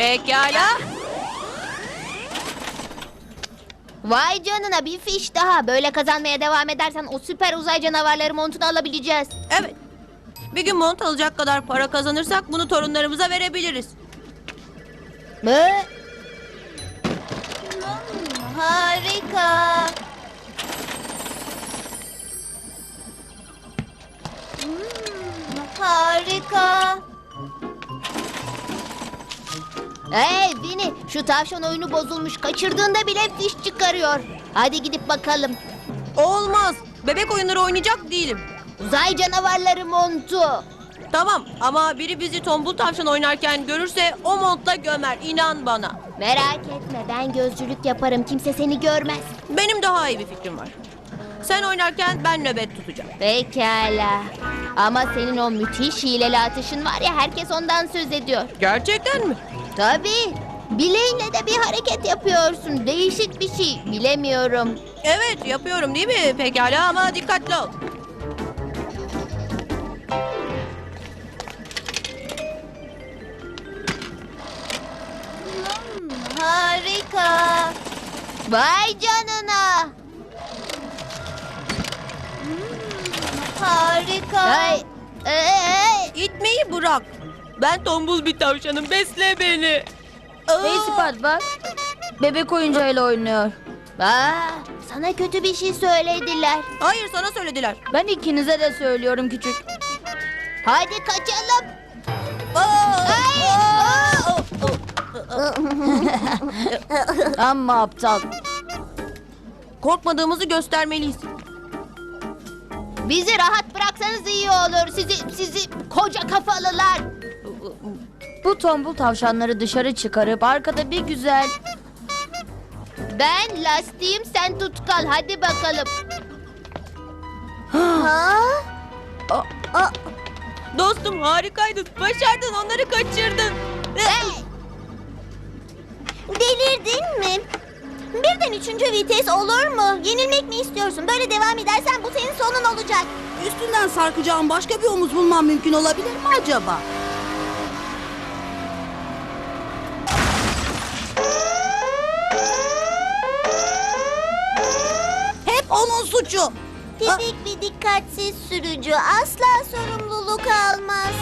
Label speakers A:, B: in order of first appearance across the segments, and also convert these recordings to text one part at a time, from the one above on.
A: Pekala.
B: Vay canına bir fiş daha. Böyle kazanmaya devam edersen o süper uzay canavarları montunu alabileceğiz.
A: Evet. Bir gün mont alacak kadar para kazanırsak bunu torunlarımıza verebiliriz.
B: Mı? Hmm, harika. Hmm, Hey Vini şu tavşan oyunu bozulmuş. Kaçırdığında bile fiş çıkarıyor. Hadi gidip bakalım.
A: Olmaz. Bebek oyunları oynayacak değilim.
B: Uzay canavarları montu.
A: Tamam ama biri bizi tombul tavşan oynarken görürse o montla gömer. inan bana.
B: Merak etme ben gözcülük yaparım. Kimse seni görmez.
A: Benim daha iyi bir fikrim var. Sen oynarken ben nöbet tutacağım.
B: Pekala. Ama senin o müthiş hileli atışın var ya herkes ondan söz ediyor.
A: Gerçekten mi?
B: Tabii. Bileğinle de bir hareket yapıyorsun. Değişik bir şey. Bilemiyorum.
A: Evet yapıyorum değil mi? Pekala ama dikkatli ol.
B: Harika. Vay canına. Harika. Ay, ay,
A: İtmeyi bırak. Ben tombul bir tavşanım. Besle beni.
C: Spat bak. Bebek oyuncağıyla oynuyor.
B: Aa, sana kötü bir şey söylediler.
A: Hayır sana söylediler.
C: Ben ikinize de söylüyorum küçük.
B: Hadi kaçalım.
A: Ay!
C: Ama aptal.
A: Korkmadığımızı göstermeliyiz.
B: Bizi rahat bıraksanız iyi olur. Sizi sizi koca kafalılar.
C: Bu tombul tavşanları dışarı çıkarıp arkada bir güzel...
B: Ben lastiğim sen tutkal. Hadi bakalım. ha?
A: Dostum harikaydın. Başardın onları kaçırdın.
B: Delirdin mi? Birden üçüncü vites olur mu? Yenilmek mi istiyorsun? Böyle devam edersen bu senin sonun olacak.
D: Üstünden sarkacağım başka bir omuz bulmam mümkün olabilir mi acaba? Hep onun suçu.
B: Tipik bir dikkatsiz sürücü asla sorumluluk almaz.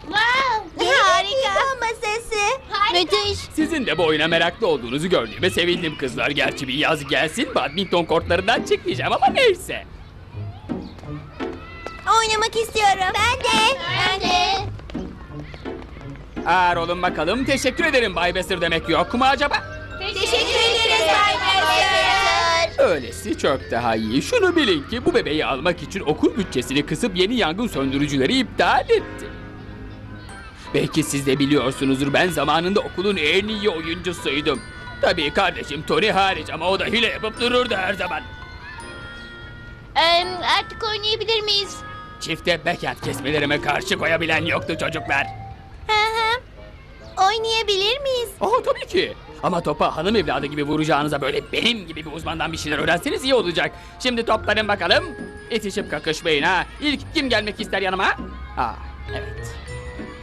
B: Wow, harika. Ama sesi. Müthiş.
E: Sizin de bu oyuna meraklı olduğunuzu gördüğüme sevindim kızlar. Gerçi bir yaz gelsin badminton kortlarından çıkmayacağım ama neyse.
B: Oynamak istiyorum. Ben de. Ben de.
E: Ağır olun bakalım. Teşekkür ederim Bay Besser demek yok mu acaba?
B: Teşekkür ederiz Bay Besser.
E: Öylesi çok daha iyi. Şunu bilin ki bu bebeği almak için okul bütçesini kısıp yeni yangın söndürücüleri iptal etti. Belki siz de biliyorsunuzdur ben zamanında okulun en iyi oyuncusuydum. Tabii kardeşim Tony hariç ama o da hile yapıp dururdu her zaman.
B: artık oynayabilir miyiz?
E: Çifte backhand kesmelerime karşı koyabilen yoktu çocuklar.
B: Hı hı. Oynayabilir miyiz?
E: Oh tabii ki. Ama topa hanım evladı gibi vuracağınıza böyle benim gibi bir uzmandan bir şeyler öğrenseniz iyi olacak. Şimdi toplanın bakalım. İtişip kakışmayın ha. İlk kim gelmek ister yanıma? Aa evet.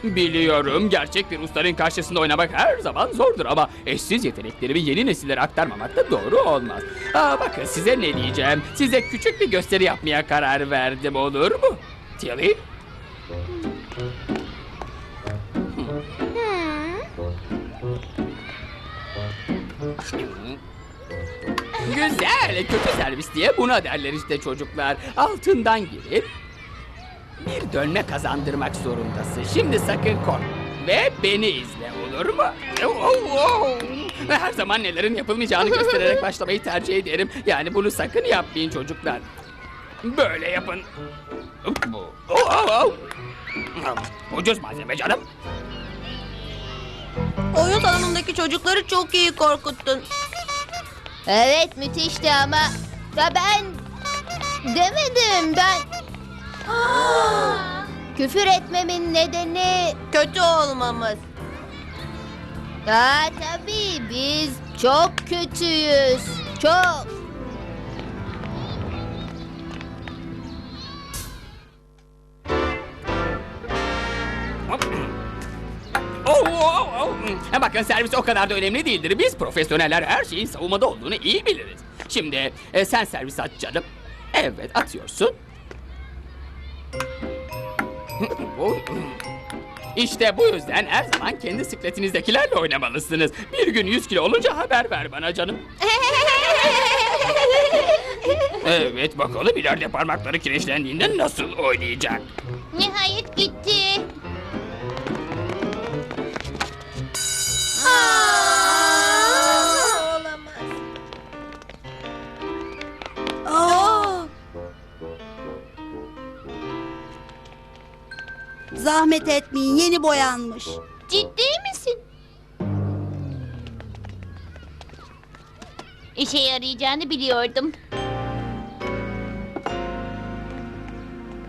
E: Biliyorum gerçek bir ustanın karşısında oynamak her zaman zordur ama eşsiz yeteneklerimi yeni nesillere aktarmamak da doğru olmaz. Aa, bakın size ne diyeceğim. Size küçük bir gösteri yapmaya karar verdim olur mu? Tilly? Güzel, kötü servis diye buna derler işte çocuklar. Altından girip bir dönme kazandırmak zorundasın. Şimdi sakın korkma ve beni izle olur mu? Oh, oh. Her zaman nelerin yapılmayacağını göstererek başlamayı tercih ederim. Yani bunu sakın yapmayın çocuklar. Böyle yapın. Oh, oh, oh. Ucuz malzeme canım.
A: Oyun salonundaki çocukları çok iyi korkuttun.
B: Evet müthişti ama ya ben demedim ben. Küfür etmemin nedeni
A: Kötü olmamız.
B: ya tabii biz çok kötüyüz. Çok.
E: Ha, Bakın servis o kadar da önemli değildir. Biz profesyoneller her şeyin savunmada olduğunu iyi biliriz. Şimdi e, sen servis aç canım. Evet atıyorsun. İşte bu yüzden her zaman kendi sikletinizdekilerle oynamalısınız. Bir gün 100 kilo olunca haber ver bana canım. Evet bakalım ileride parmakları kireçlendiğinde nasıl oynayacak.
B: Nihayet gitti.
D: Zahmet etmeyin yeni boyanmış.
B: Ciddi misin? İşe yarayacağını biliyordum.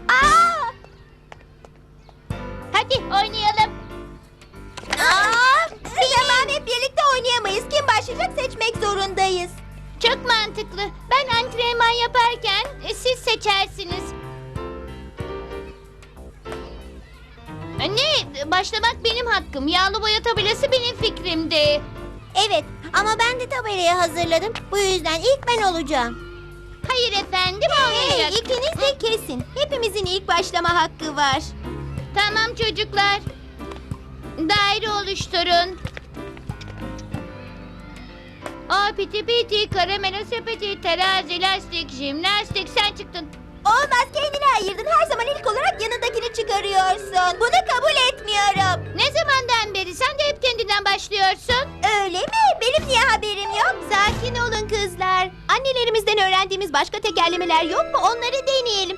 B: Aa! Hadi oynayalım. Aa, zaman hep birlikte oynayamayız. Kim başlayacak seçmek zorundayız. Çok mantıklı. Ben antrenman yaparken e, siz seçersiniz. Başlamak benim hakkım. Yağlı boya tabelası benim fikrimdi. Evet ama ben de tabelayı hazırladım. Bu yüzden ilk ben olacağım. Hayır efendim olmayacak. Hey ikiniz de kesin. Hepimizin ilk başlama hakkı var. Tamam çocuklar. Daire oluşturun. Aa piti piti, karamela sepeti, terazi, lastik, jimnastik sen çıktın. Olmaz kendini ayırdın. Her zaman ilk olarak yanındakini çıkarıyorsun. Bunu kabul etmiyorum. Ne zamandan beri sen de hep kendinden başlıyorsun? Öyle mi? Benim niye haberim yok? Sakin olun kızlar. Annelerimizden öğrendiğimiz başka tekerlemeler yok mu? Onları deneyelim.